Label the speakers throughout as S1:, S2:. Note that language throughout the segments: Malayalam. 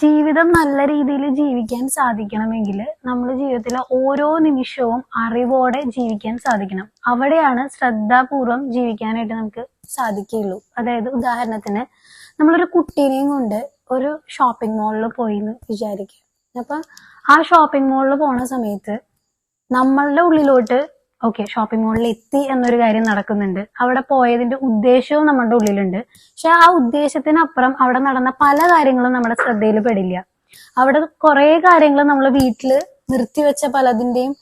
S1: ജീവിതം നല്ല രീതിയിൽ ജീവിക്കാൻ സാധിക്കണമെങ്കിൽ നമ്മൾ ജീവിതത്തിലെ ഓരോ നിമിഷവും അറിവോടെ ജീവിക്കാൻ സാധിക്കണം. അവിടെയാണ് ശ്രദ്ധാപൂർവം ജീവിക്കാനായിട്ട് നമുക്ക് സാധിക്കുകയുള്ളൂ. അതായത് ഉദാഹരണത്തിന് നമ്മളൊരു കുട്ടീനെയും കൊണ്ട് ഒരു ഷോപ്പിംഗ് മോളിൽ പോയി എന്ന് വിചാരിക്കുക. അപ്പൊ ആ ഷോപ്പിംഗ് മോളിൽ പോണ സമയത്ത് നമ്മളുടെ ഉള്ളിലോട്ട് ഓക്കെ ഷോപ്പിംഗ് മോളിൽ എത്തി എന്നൊരു കാര്യം നടക്കുന്നുണ്ട്. അവിടെ പോയതിന്റെ ഉദ്ദേശവും നമ്മുടെ ഉള്ളിലുണ്ട്. പക്ഷെ ആ ഉദ്ദേശത്തിനപ്പുറം അവിടെ നടന്ന പല കാര്യങ്ങളും നമ്മുടെ ശ്രദ്ധയിൽ പെടില്ല അവിടെ കുറെ കാര്യങ്ങൾ നമ്മൾ വീട്ടിൽ നിർത്തിവെച്ച പലതിന്റെയും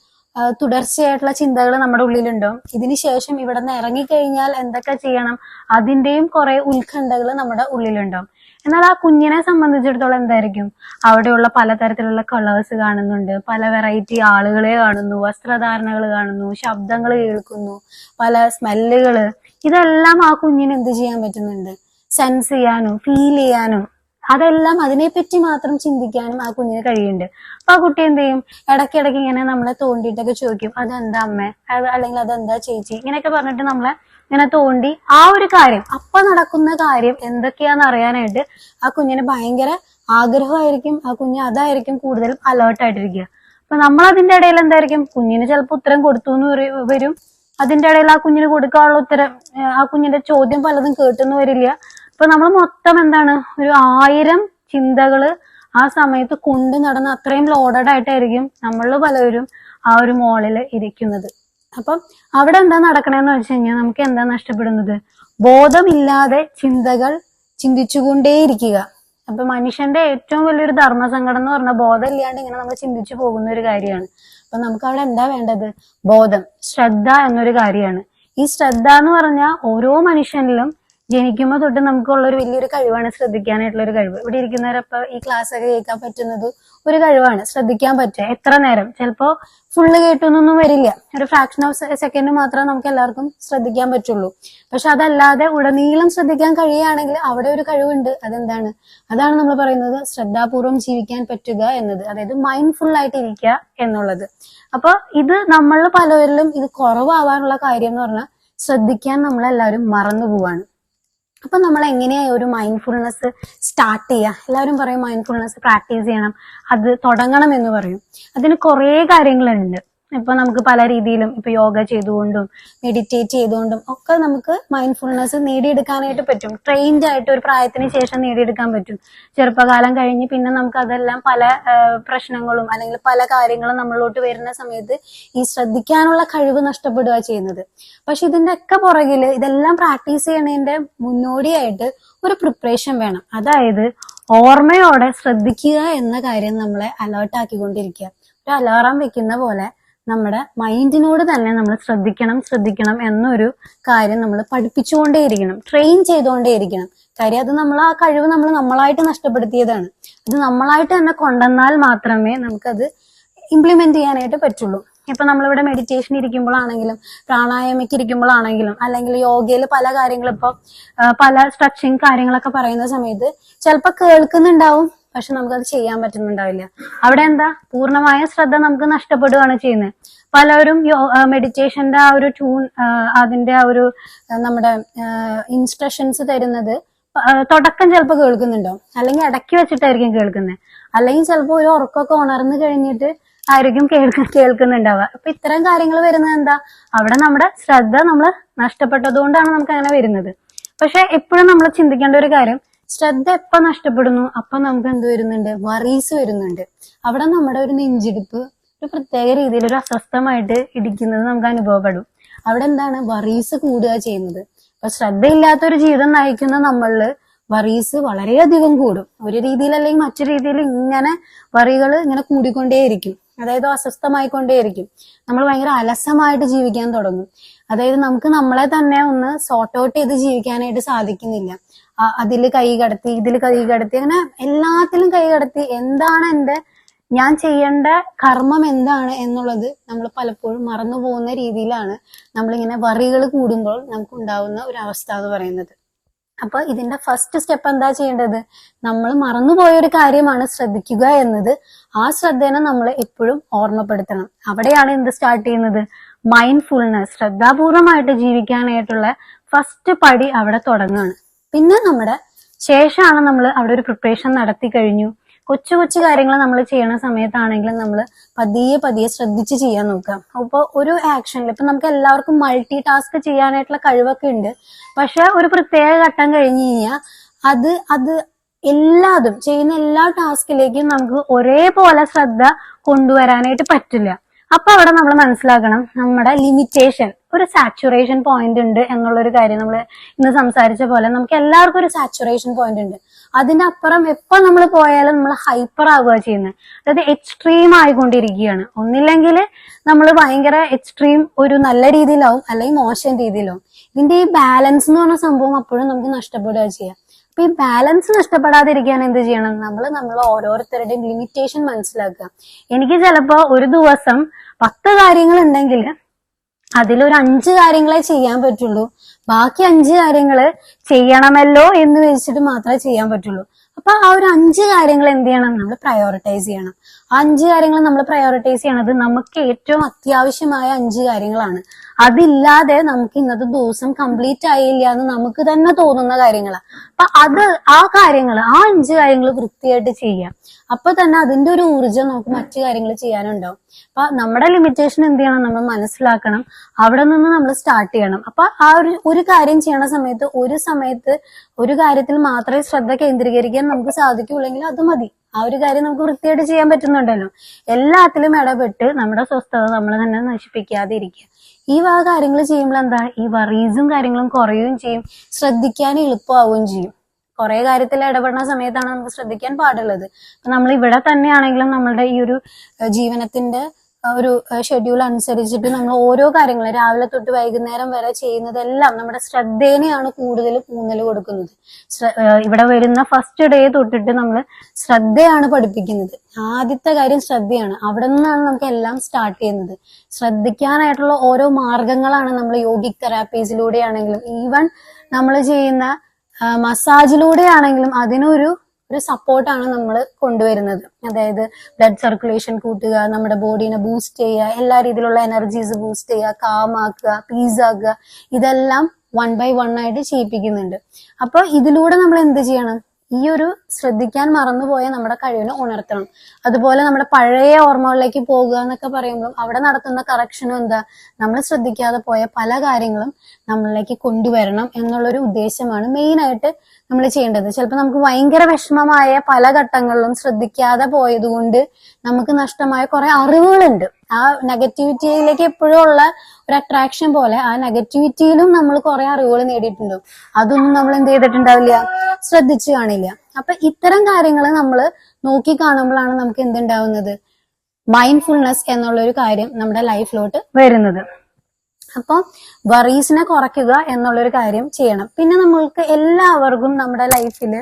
S1: തുടർച്ചയായിട്ടുള്ള ചിന്തകൾ നമ്മുടെ ഉള്ളിലുണ്ടാവും ഇതിനുശേഷം ഇവിടെ നിന്ന് ഇറങ്ങിക്കഴിഞ്ഞാൽ എന്തൊക്കെ ചെയ്യണം? അതിന്റെയും കുറെ ഉത്കണ്ഠകൾ നമ്മുടെ ഉള്ളിലുണ്ടാവും എന്നാൽ ആ കുഞ്ഞിനെ സംബന്ധിച്ചിടത്തോളം എന്തായിരിക്കും? അവിടെയുള്ള പലതരത്തിലുള്ള കളേഴ്സ് കാണുന്നുണ്ട്. പല വെറൈറ്റി ആളുകളെ കാണുന്നു വസ്ത്രധാരണകൾ കാണുന്നു ശബ്ദങ്ങൾ കേൾക്കുന്നു പല സ്മെല്ലുകൾ ഇതെല്ലാം ആ കുഞ്ഞിന് എന്ത് ചെയ്യാൻ പറ്റുന്നുണ്ട്? സെൻസ് ചെയ്യാനും ഫീൽ ചെയ്യാനും അതെല്ലാം അതിനെപ്പറ്റി മാത്രം ചിന്തിക്കാനും ആ കുഞ്ഞിന് കഴിയുന്നുണ്ട്. അപ്പൊ ആ കുട്ടി എന്ത് ചെയ്യും? ഇടയ്ക്കിടയ്ക്ക് ഇങ്ങനെ നമ്മളെ തോണ്ടിയിട്ടൊക്കെ ചോദിക്കും അതെന്താ അമ്മേ? അത് അല്ലെങ്കിൽ അതെന്താ ചേച്ചി? ഇങ്ങനെയൊക്കെ പറഞ്ഞിട്ട് നമ്മളെ ഇങ്ങനെ തോണ്ടി ആ ഒരു കാര്യം അപ്പൊ നടക്കുന്ന കാര്യം എന്തൊക്കെയാന്ന് അറിയാനായിട്ട് ആ കുഞ്ഞിന് ഭയങ്കര ആഗ്രഹമായിരിക്കും ആ കുഞ്ഞ് അതായിരിക്കും കൂടുതലും അലേർട്ടായിട്ടിരിക്കുക അപ്പൊ നമ്മൾ അതിന്റെ ഇടയിൽ എന്തായിരിക്കും? കുഞ്ഞിന് ചിലപ്പോൾ ഉത്തരം കൊടുത്തു എന്ന് വരും. അതിന്റെ ഇടയിൽ ആ കുഞ്ഞിന് കൊടുക്കാനുള്ള ഉത്തരം ആ കുഞ്ഞിന്റെ ചോദ്യം പലതും കേട്ടെന്ന് വരില്ല. അപ്പൊ നമ്മൾ മൊത്തം എന്താണ്? ഒരു ആയിരം ചിന്തകൾ ആ സമയത്ത് കൊണ്ട് നടന്ന് അത്രയും ലോഡഡ് ആയിട്ടായിരിക്കും നമ്മളിൽ പലവരും ആ ഒരു മോളിൽ ഇരിക്കുന്നത്. അപ്പം അവിടെ എന്താ നടക്കണേന്ന് വെച്ച് കഴിഞ്ഞാൽ നമുക്ക് എന്താ നഷ്ടപ്പെടുന്നത്? ബോധമില്ലാതെ ചിന്തകൾ ചിന്തിച്ചുകൊണ്ടേയിരിക്കുക. അപ്പൊ മനുഷ്യന്റെ ഏറ്റവും വലിയൊരു ധർമ്മസങ്കടം എന്ന് പറഞ്ഞാൽ ബോധം ഇല്ലാണ്ട് ഇങ്ങനെ നമ്മൾ ചിന്തിച്ചു പോകുന്ന ഒരു കാര്യമാണ്. അപ്പൊ നമുക്ക് അവിടെ എന്താ വേണ്ടത്? ബോധം ശ്രദ്ധ എന്നൊരു കാര്യമാണ്. ഈ ശ്രദ്ധ എന്ന് പറഞ്ഞാൽ ഓരോ മനുഷ്യനിലും ജനിക്കുമ്പോൾ തൊട്ട് നമുക്കുള്ള ഒരു വലിയൊരു കഴിവാണ് ശ്രദ്ധിക്കാനായിട്ടുള്ള ഒരു കഴിവ്. ഇവിടെ ഇരിക്കുന്നവരപ്പോ ഈ ക്ലാസ് ഒക്കെ കേൾക്കാൻ പറ്റുന്നത് ഒരു കഴിവാണ്. ശ്രദ്ധിക്കാൻ പറ്റുക എത്ര നേരം? ചിലപ്പോ ഫുള്ള് കേട്ടൊന്നും വരില്ല. ഒരു ഫ്രാക്ഷൻ ഓഫ് സെക്കൻഡ് മാത്രമേ നമുക്ക് എല്ലാവർക്കും ശ്രദ്ധിക്കാൻ പറ്റുള്ളൂ. പക്ഷെ അതല്ലാതെ ഉടനീളം ശ്രദ്ധിക്കാൻ കഴിയുകയാണെങ്കിൽ അവിടെ ഒരു കഴിവുണ്ട്. അതെന്താണ്? അതാണ് നമ്മൾ പറയുന്നത് ശ്രദ്ധാപൂർവം ജീവിക്കാൻ പറ്റുക എന്നത്. അതായത് മൈൻഡ്ഫുൾ ആയിട്ട് ഇരിക്കുക എന്നുള്ളത്. അപ്പൊ ഇത് നമ്മൾ പലവരിലും ഇത് കുറവാവാനുള്ള കാര്യം എന്ന് പറഞ്ഞാൽ ശ്രദ്ധിക്കാൻ നമ്മളെല്ലാവരും മറന്നു പോവാണ്. അപ്പൊ നമ്മൾ എങ്ങനെയാ ഒരു മൈൻഡ്ഫുൾനെസ് സ്റ്റാർട്ട് ചെയ്യുക എല്ലാവരും പറയും മൈൻഡ്ഫുൾനെസ് പ്രാക്ടീസ് ചെയ്യണം. അത് തുടങ്ങണം എന്ന് പറയും. അതിന് കുറേ കാര്യങ്ങളുണ്ട്. ഇപ്പൊ നമുക്ക് പല രീതിയിലും ഇപ്പൊ യോഗ ചെയ്തുകൊണ്ടും മെഡിറ്റേറ്റ് ചെയ്തുകൊണ്ടും ഒക്കെ നമുക്ക് മൈൻഡ്ഫുൾനെസ് നേടിയെടുക്കാനായിട്ട് പറ്റും. ട്രെയിൻഡ് ആയിട്ട് ഒരു പ്രായത്തിന് ശേഷം നേടിയെടുക്കാൻ പറ്റും. ചെറുപ്പകാലം കഴിഞ്ഞ് പിന്നെ നമുക്ക് അതെല്ലാം പല പ്രശ്നങ്ങളും അല്ലെങ്കിൽ പല കാര്യങ്ങളും നമ്മളിലോട്ട് വരുന്ന സമയത്ത് ഈ ശ്രദ്ധിക്കാനുള്ള കഴിവ് നഷ്ടപ്പെടുക ചെയ്യുന്നത്. പക്ഷെ ഇതിന്റെ ഒക്കെ പുറകിൽ ഇതെല്ലാം പ്രാക്ടീസ് ചെയ്യണതിന്റെ മുന്നോടിയായിട്ട് ഒരു പ്രിപ്പറേഷൻ വേണം. അതായത് ഓർമ്മയോടെ ശ്രദ്ധിക്കുക എന്ന കാര്യം നമ്മളെ അലേർട്ട് ആക്കിക്കൊണ്ടിരിക്കുക. ഒരു അലാറം വെക്കുന്ന പോലെ നമ്മുടെ മൈൻഡിനോട് തന്നെ നമ്മൾ ശ്രദ്ധിക്കണം ശ്രദ്ധിക്കണം എന്നൊരു കാര്യം നമ്മൾ പഠിപ്പിച്ചുകൊണ്ടേയിരിക്കണം ട്രെയിൻ ചെയ്തുകൊണ്ടേയിരിക്കണം. കാര്യം അത് നമ്മൾ ആ കഴിവ് നമ്മൾ നമ്മളായിട്ട് നഷ്ടപ്പെടുത്തിയതാണ്. അത് നമ്മളായിട്ട് തന്നെ കൊണ്ടുവന്നാൽ മാത്രമേ നമുക്കത് ഇംപ്ലിമെന്റ് ചെയ്യാനായിട്ട് പറ്റുള്ളൂ. ഇപ്പൊ നമ്മളിവിടെ മെഡിറ്റേഷൻ ഇരിക്കുമ്പോഴാണെങ്കിലും പ്രാണായാമയ്ക്ക് ഇരിക്കുമ്പോഴാണെങ്കിലും അല്ലെങ്കിൽ യോഗയിൽ പല കാര്യങ്ങളും ഇപ്പൊ പല സ്ട്രെച്ചിങ് കാര്യങ്ങളൊക്കെ പറയുന്ന സമയത്ത് ചിലപ്പോൾ കേൾക്കുന്നുണ്ടാവും. പക്ഷെ നമുക്കത് ചെയ്യാൻ പറ്റുന്നുണ്ടാവില്ല. അവിടെ എന്താ? പൂർണമായ ശ്രദ്ധ നമുക്ക് നഷ്ടപ്പെടുകയാണ് ചെയ്യുന്നത്. പലരും മെഡിറ്റേഷന്റെ ആ ഒരു ട്യൂൺ അതിന്റെ ആ ഒരു നമ്മുടെ ഇൻസ്ട്രക്ഷൻസ് തരുന്നത് തുടക്കം ചിലപ്പോൾ കേൾക്കുന്നുണ്ടോ? അല്ലെങ്കിൽ ഇടയ്ക്ക് വെച്ചിട്ടായിരിക്കും കേൾക്കുന്നത്. അല്ലെങ്കിൽ ചിലപ്പോൾ ഒരു ഉറക്കമൊക്കെ ഉണർന്നു കഴിഞ്ഞിട്ട് ആയിരിക്കും കേൾക്ക കേൾക്കുന്നുണ്ടാവുക. അപ്പൊ ഇത്തരം കാര്യങ്ങൾ വരുന്നത് എന്താ? അവിടെ നമ്മുടെ ശ്രദ്ധ നമ്മൾ നഷ്ടപ്പെട്ടതുകൊണ്ടാണ് നമുക്ക് അങ്ങനെ വരുന്നത്. പക്ഷെ എപ്പോഴും നമ്മൾ ചിന്തിക്കേണ്ട ഒരു കാര്യം ശ്രദ്ധ എപ്പ നഷ്ടപ്പെടുന്നു അപ്പൊ നമുക്ക് എന്ത് വരുന്നുണ്ട്? വറീസ് വരുന്നുണ്ട്. അവിടെ നമ്മുടെ ഒരു നെഞ്ചിടിപ്പ് ഒരു പ്രത്യേക രീതിയിൽ ഒരു അസ്വസ്ഥമായിട്ട് ഇടിക്കുന്നത് നമുക്ക് അനുഭവപ്പെടും. അവിടെ എന്താണ്? വറീസ് കൂടുക ചെയ്യുന്നത്. അപ്പൊ ശ്രദ്ധയില്ലാത്ത ഒരു ജീവിതം നയിക്കുന്ന നമ്മളിൽ വറീസ് വളരെയധികം കൂടും. ഒരു രീതിയിൽ അല്ലെങ്കിൽ മറ്റു രീതിയിൽ ഇങ്ങനെ വറികൾ ഇങ്ങനെ കൂടിക്കൊണ്ടേയിരിക്കും. അതായത് അസ്വസ്ഥമായിക്കൊണ്ടേയിരിക്കും. നമ്മൾ ഭയങ്കര അലസമായിട്ട് ജീവിക്കാൻ തുടങ്ങും. അതായത് നമുക്ക് നമ്മളെ തന്നെ ഒന്ന് സോർട്ട് ഔട്ട് ചെയ്ത് ജീവിക്കാനായിട്ട് സാധിക്കുന്നില്ല. അതിൽ കൈ കടത്തി ഇതിൽ കൈ കടത്തി അങ്ങനെ എല്ലാത്തിലും കൈ കടത്തി. എന്താണ് എന്റെ ഞാൻ ചെയ്യേണ്ട കർമ്മം എന്താണ് എന്നുള്ളത് നമ്മൾ പലപ്പോഴും മറന്നു പോകുന്ന രീതിയിലാണ് നമ്മളിങ്ങനെ വറികൾ കൂടുമ്പോൾ നമുക്ക് ഉണ്ടാവുന്ന ഒരു അവസ്ഥ എന്ന് പറയുന്നത്. അപ്പൊ ഇതിന്റെ ഫസ്റ്റ് സ്റ്റെപ്പ് എന്താ ചെയ്യേണ്ടത്? നമ്മൾ മറന്നുപോയ ഒരു കാര്യമാണ് ശ്രദ്ധിക്കുക എന്നത്. ആ ശ്രദ്ധേനെ നമ്മൾ എപ്പോഴും ഓർമ്മപ്പെടുത്തണം. അവിടെയാണ് എന്ത് സ്റ്റാർട്ട് ചെയ്യുന്നത്? മൈൻഡ്ഫുൾനെസ് ശ്രദ്ധാപൂർവമായിട്ട് ജീവിക്കാനായിട്ടുള്ള ഫസ്റ്റ് പടി അവിടെ തുടങ്ങുകയാണ്. പിന്നെ നമ്മുടെ ശേഷമാണ് നമ്മൾ അവിടെ ഒരു പ്രിപ്പറേഷൻ നടത്തി കഴിഞ്ഞു. കൊച്ചു കൊച്ചു കാര്യങ്ങൾ നമ്മൾ ചെയ്യണ സമയത്താണെങ്കിലും നമ്മൾ പതിയെ പതിയെ ശ്രദ്ധിച്ച് ചെയ്യാൻ നോക്കാം. അപ്പോൾ ഒരു ആക്ഷനിൽ ഇപ്പൊ നമുക്ക് എല്ലാവർക്കും മൾട്ടി ടാസ്ക് ചെയ്യാനായിട്ടുള്ള കഴിവൊക്കെ ഉണ്ട്. പക്ഷെ ഒരു പ്രത്യേക ഘട്ടം കഴിഞ്ഞ് കഴിഞ്ഞാൽ അത് അത് എല്ലാതും ചെയ്യുന്ന എല്ലാ ടാസ്കിലേക്കും നമുക്ക് ഒരേപോലെ ശ്രദ്ധ കൊണ്ടുവരാനായിട്ട് പറ്റില്ല. അപ്പൊ അവിടെ നമ്മൾ മനസ്സിലാക്കണം നമ്മുടെ ലിമിറ്റേഷൻ ഒരു സാച്ചുറേഷൻ പോയിന്റ് ഉണ്ട് എന്നുള്ളൊരു കാര്യം നമ്മൾ ഇന്ന് സംസാരിച്ച പോലെ നമുക്ക് എല്ലാവർക്കും ഒരു സാച്ചുറേഷൻ പോയിന്റ് ഉണ്ട്. അതിനപ്പുറം എപ്പോ നമ്മൾ പോയാലും നമ്മൾ ഹൈപ്പർ ആവുക ചെയ്യുന്നത് അതായത് എക്സ്ട്രീം ആയിക്കൊണ്ടിരിക്കുകയാണ്. ഒന്നില്ലെങ്കിൽ നമ്മൾ ഭയങ്കര എക്സ്ട്രീം ഒരു നല്ല രീതിയിലാവും അല്ലെങ്കിൽ മോശം രീതിയിലാവും. ഇതിന്റെ ഈ ബാലൻസ് എന്ന് പറഞ്ഞ സംഭവം അപ്പോഴും നമുക്ക് നഷ്ടപ്പെടുക ചെയ്യാം. അപ്പൊ ഈ ബാലൻസ് നഷ്ടപ്പെടാതിരിക്കാൻ എന്ത് ചെയ്യണം? നമ്മൾ നമ്മൾ ഓരോരുത്തരുടെയും ലിമിറ്റേഷൻ മനസ്സിലാക്കുക. എനിക്ക് ചിലപ്പോ ഒരു ദിവസം പത്ത് കാര്യങ്ങൾ ഉണ്ടെങ്കിൽ അതിലൊരു അഞ്ച് കാര്യങ്ങളെ ചെയ്യാൻ പറ്റുള്ളൂ. ബാക്കി അഞ്ച് കാര്യങ്ങൾ ചെയ്യണമല്ലോ എന്ന് വെച്ചിട്ട് മാത്രമേ ചെയ്യാൻ പറ്റുള്ളൂ. അപ്പൊ ആ ഒരു അഞ്ച് കാര്യങ്ങൾ എന്ത് ചെയ്യണം? നമ്മൾ പ്രയോറിറ്റൈസ് ചെയ്യണം. ആ അഞ്ച് കാര്യങ്ങൾ നമ്മൾ പ്രയോറിറ്റൈസ് ചെയ്യണത് നമുക്ക് ഏറ്റവും അത്യാവശ്യമായ അഞ്ച് കാര്യങ്ങളാണ്. അതില്ലാതെ നമുക്ക് ഇന്നത്തെ ദിവസം കംപ്ലീറ്റ് ആയില്ല എന്ന് നമുക്ക് തന്നെ തോന്നുന്ന കാര്യങ്ങളാണ് അപ്പൊ അത് ആ കാര്യങ്ങൾ ആ അഞ്ച് കാര്യങ്ങൾ വൃത്തിയായിട്ട് ചെയ്യാം. അപ്പൊ തന്നെ അതിന്റെ ഒരു ഊർജം നമുക്ക് മറ്റു കാര്യങ്ങൾ ചെയ്യാനുണ്ടാവും. അപ്പൊ നമ്മുടെ ലിമിറ്റേഷൻ എന്ത് ചെയ്യണം നമ്മൾ മനസ്സിലാക്കണം? അവിടെ നിന്ന് നമ്മൾ സ്റ്റാർട്ട് ചെയ്യണം. അപ്പൊ ആ ഒരു ഒരു കാര്യം ചെയ്യണ സമയത്ത് ഒരു സമയത്ത് ഒരു കാര്യത്തിൽ മാത്രമേ ശ്രദ്ധ കേന്ദ്രീകരിക്കാൻ നമുക്ക് സാധിക്കുള്ളെങ്കിൽ അത് മതി. ആ ഒരു കാര്യം നമുക്ക് വൃത്തിയായിട്ട് ചെയ്യാൻ പറ്റുന്നുണ്ടല്ലോ. എല്ലാത്തിലും ഇടപെട്ട് നമ്മുടെ സ്വസ്ഥത നമ്മൾ തന്നെ നശിപ്പിക്കാതെ ഇരിക്കുക ഈ വക കാര്യങ്ങൾ ചെയ്യുമ്പോൾ എന്താ? ഈ വറീസും കാര്യങ്ങളും കുറയുകയും ചെയ്യും. ശ്രദ്ധിക്കാൻ എളുപ്പമാവുകയും ചെയ്യും. കുറെ കാര്യത്തിൽ ഇടപെടുന്ന സമയത്താണ് നമുക്ക് ശ്രദ്ധിക്കാൻ പാടുള്ളത്. നമ്മൾ ഇവിടെ തന്നെയാണെങ്കിലും നമ്മളുടെ ഈ ഒരു ജീവനത്തിന്റെ ഒരു ഷെഡ്യൂൾ അനുസരിച്ചിട്ട് നമ്മൾ ഓരോ കാര്യങ്ങളും രാവിലെ തൊട്ട് വൈകുന്നേരം വരെ ചെയ്യുന്നതെല്ലാം നമ്മുടെ ശ്രദ്ധേനെയാണ് കൂടുതൽ ഊന്നൽ കൊടുക്കുന്നത്. ഇവിടെ വരുന്ന ഫസ്റ്റ് ഡേ തൊട്ടിട്ട് നമ്മൾ ശ്രദ്ധയാണ് പഠിപ്പിക്കുന്നത്. ആദ്യത്തെ കാര്യം ശ്രദ്ധയാണ്. അവിടെ നിന്നാണ് നമുക്ക് എല്ലാം സ്റ്റാർട്ട് ചെയ്യുന്നത്. ശ്രദ്ധിക്കാനായിട്ടുള്ള ഓരോ മാർഗങ്ങളാണ് നമ്മൾ യോഗിക് തെറാപ്പീസിലൂടെയാണെങ്കിലും ഈവൻ നമ്മൾ ചെയ്യുന്ന മസാജിലൂടെയാണെങ്കിലും അതിനൊരു ഒരു സപ്പോർട്ടാണ് നമ്മൾ കൊണ്ടുവരുന്നത്. അതായത് ബ്ലഡ് സർക്കുലേഷൻ കൂട്ടുക നമ്മുടെ ബോഡീനെ ബൂസ്റ്റ് ചെയ്യുക എല്ലാ രീതിയിലുള്ള എനർജീസ് ബൂസ്റ്റ് ചെയ്യുക കാമാക്കുക പീസ് ആക്കുക. ഇതെല്ലാം വൺ ബൈ വൺ ആയിട്ട് ചെയ്യിപ്പിക്കുന്നുണ്ട്. അപ്പൊ ഇതിലൂടെ നമ്മൾ എന്ത് ചെയ്യണം? ഈ ഒരു ശ്രദ്ധിക്കാൻ മറന്നുപോയ നമ്മുടെ കഴിവിനെ ഉണർത്തണം. അതുപോലെ നമ്മുടെ പഴയ ഓർമ്മകളിലേക്ക് പോകുക എന്നൊക്കെ പറയുമ്പോൾ അവിടെ നടത്തുന്ന കറക്ഷനും എന്താ? നമ്മൾ ശ്രദ്ധിക്കാതെ പോയ പല കാര്യങ്ങളും നമ്മളിലേക്ക് കൊണ്ടുവരണം എന്നുള്ളൊരു ഉദ്ദേശമാണ് മെയിനായിട്ട് നമ്മൾ ചെയ്യേണ്ടത്. ചിലപ്പോൾ നമുക്ക് ഭയങ്കര വിഷമമായ പല ഘട്ടങ്ങളിലും ശ്രദ്ധിക്കാതെ പോയതുകൊണ്ട് നമുക്ക് നഷ്ടമായ കുറെ അറിവുകളുണ്ട്. ആ നെഗറ്റിവിറ്റിയിലേക്ക് എപ്പോഴും ഉള്ള ഒരു അട്രാക്ഷൻ പോലെ ആ നെഗറ്റിവിറ്റിയിലും നമ്മൾ കുറെ അറിവുകൾ നേടിയിട്ടുണ്ടാവും അതൊന്നും നമ്മൾ എന്ത് ചെയ്തിട്ടുണ്ടാവില്ല. ശ്രദ്ധിച്ചു കാണില്ല. അപ്പൊ ഇത്തരം കാര്യങ്ങൾ നമ്മൾ നോക്കി കാണുമ്പോഴാണ് നമുക്ക് എന്തുണ്ടാവുന്നത്? മൈൻഡ്ഫുൾനെസ് എന്നുള്ള ഒരു കാര്യം നമ്മുടെ ലൈഫിലോട്ട് വരുന്നത്. അപ്പോൾ വറീസിനെ കുറയ്ക്കുക എന്നുള്ളൊരു കാര്യം ചെയ്യണം. പിന്നെ നമ്മൾക്ക് എല്ലാവർക്കും നമ്മുടെ ലൈഫിൽ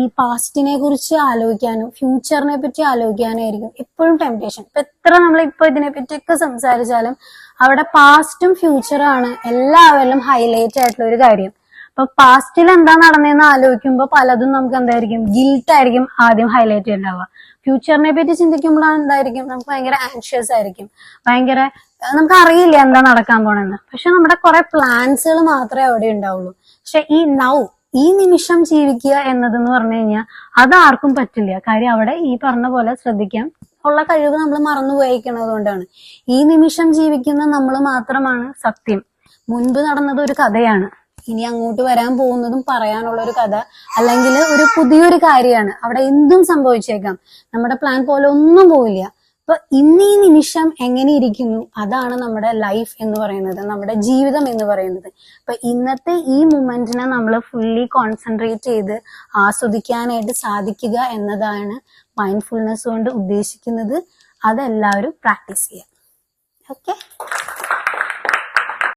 S1: ഈ പാസ്റ്റിനെ കുറിച്ച് ആലോചിക്കാനും ഫ്യൂച്ചറിനെ പറ്റി ആലോചിക്കാനായിരിക്കും എപ്പോഴും ടെംപ്റ്റേഷൻ ഇപ്പൊ എത്ര നമ്മൾ ഇപ്പൊ ഇതിനെ പറ്റിയൊക്കെ സംസാരിച്ചാലും അവിടെ പാസ്റ്റും ഫ്യൂച്ചറും ആണ് എല്ലാവരിലും ഹൈലൈറ്റ് ആയിട്ടുള്ള ഒരു കാര്യം. അപ്പൊ പാസ്റ്റിൽ എന്താ നടന്നതെന്ന് ആലോചിക്കുമ്പോൾ പലതും നമുക്ക് എന്തായിരിക്കും ഗിൽട്ട് ആയിരിക്കും ആദ്യം ഹൈലൈറ്റ് ഉണ്ടാവുക ഫ്യൂച്ചറിനെ പറ്റി ചിന്തിക്കുമ്പോഴാണ് എന്തായിരിക്കും നമുക്ക് ഭയങ്കര ആൻഷ്യസ് ആയിരിക്കും. ഭയങ്കര നമുക്ക് അറിയില്ല എന്താ നടക്കാൻ പോണെന്ന്. പക്ഷെ നമ്മുടെ കുറെ പ്ലാൻസുകൾ മാത്രമേ അവിടെ ഉണ്ടാവുള്ളൂ. പക്ഷെ ഈ നൗ ഈ നിമിഷം ജീവിക്കുക എന്നതെന്ന് പറഞ്ഞു കഴിഞ്ഞാൽ അത് ആർക്കും പറ്റില്ല. കാര്യം അവിടെ ഈ പറഞ്ഞ പോലെ ശ്രദ്ധിക്കാം. ഉള്ള കഴിവ് നമ്മൾ മറന്നു പോയിരിക്കുന്നത് കൊണ്ടാണ്. ഈ നിമിഷം ജീവിക്കുന്ന നമ്മൾ മാത്രമാണ് സത്യം. മുൻപ് നടന്നത് ഒരു കഥയാണ്. ഇനി അങ്ങോട്ട് വരാൻ പോകുന്നതും പറയാനുള്ള ഒരു കഥ അല്ലെങ്കിൽ ഒരു പുതിയൊരു കാര്യമാണ്. അവിടെ എന്തും സംഭവിച്ചേക്കാം. നമ്മുടെ പ്ലാൻ പോലെ ഒന്നും പോവില്ല. അപ്പൊ ഇന്നീ നിമിഷം എങ്ങനെ ഇരിക്കുന്നു? അതാണ് നമ്മുടെ ലൈഫ് എന്ന് പറയുന്നത് നമ്മുടെ ജീവിതം എന്ന് പറയുന്നത്. അപ്പൊ ഇന്നത്തെ ഈ മൊമെന്റിനെ നമ്മൾ ഫുള്ളി കോൺസെൻട്രേറ്റ് ചെയ്ത് ആസ്വദിക്കാനായിട്ട് സാധിക്കുക എന്നതാണ് മൈൻഡ്ഫുൾനെസ് കൊണ്ട് ഉദ്ദേശിക്കുന്നത്. അതെല്ലാവരും പ്രാക്ടീസ് ചെയ്യുക. ഓക്കെ